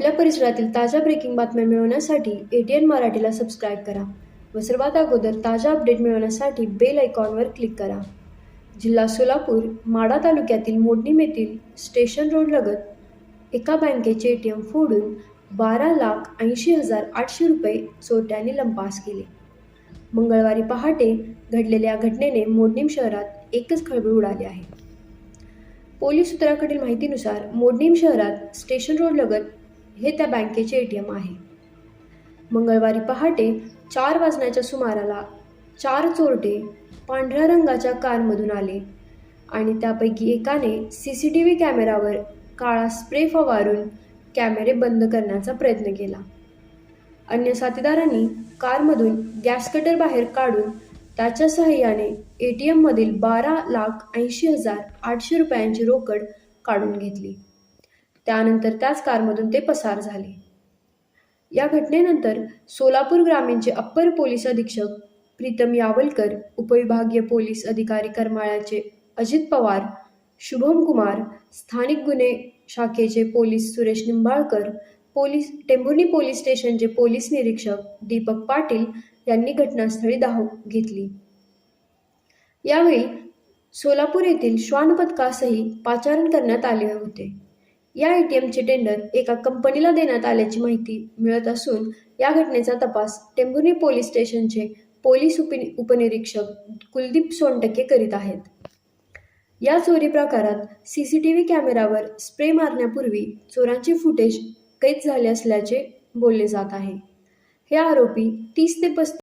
आपल्या परिसरातील ताज्या ब्रेकिंग बातम्या मिळवण्यासाठी ए टी मराठीला सबस्क्राईब करा व सर्वात अगोदर ताज्या अपडेट मिळवण्यासाठी बेल आयकॉनवर क्लिक करा. जिल्हा सोलापूर माढा तालुक्यातील मोडणीम येथील स्टेशन रोडलगत एका बँकेचे ए टी एम फोडून बारा लाख ऐंशी हजार आठशे रुपये चोरट्यांनी लंपास केले. मंगळवारी पहाटे घडलेल्या घटनेने मोडणीम शहरात एकच खळबळ उडाली आहे. पोलीस सूत्राकडील माहितीनुसार मोडणीम शहरात स्टेशन रोडलगत हे त्या बँकेचे ए टी एम आहे. मंगळवारी पहाटे चार वाजण्याच्या सुमाराला चार चोरटे पांढऱ्या रंगाच्या कारमधून आले आणि त्यापैकी एकाने सी सी टी व्ही कॅमेरावर काळा स्प्रे फवारून कॅमेरे बंद करण्याचा प्रयत्न केला. अन्य साथीदारांनी कारमधून गॅस कटर बाहेर काढून त्याच्या सहाय्याने ए टी एममधील बारा लाख ऐंशी हजार आठशे रुपयांची रोकड काढून घेतली. त्यानंतर त्याच कारमधून ते पसार झाले. या घटनेनंतर सोलापूर ग्रामीणचे अप्पर पोलीस अधीक्षक प्रीतम यावलकर उपविभागीय पोलीस अधिकारी करमाळ्याचे अजित पवार शुभम कुमार स्थानिक गुन्हे शाखेचे police Suresh Nimbalkar police Tembhurni police स्टेशनचे पोलीस निरीक्षक दीपक पाटील यांनी घटनास्थळी धाव घेतली. यावेळी सोलापूर येथील श्वानपथकासही पाचारण करण्यात आले होते. या एटीएमचे टेंडर एका कंपनीला देण्यात आल्याची माहिती मिळत असून या घटनेचा तपास टेंभुर्णी पोलीस स्टेशनचे पोलीस उप उपनिरीक्षक कुलदीप सोनटके करीत आहेत. या चोरी प्रकारात सी सी टी व्ही कॅमेरावर स्प्रे मारण्यापूर्वी चोरांचे फुटेज कैद झाले असल्याचे बोलले जात आहे. हे आरोपी तीस ते पस्तीस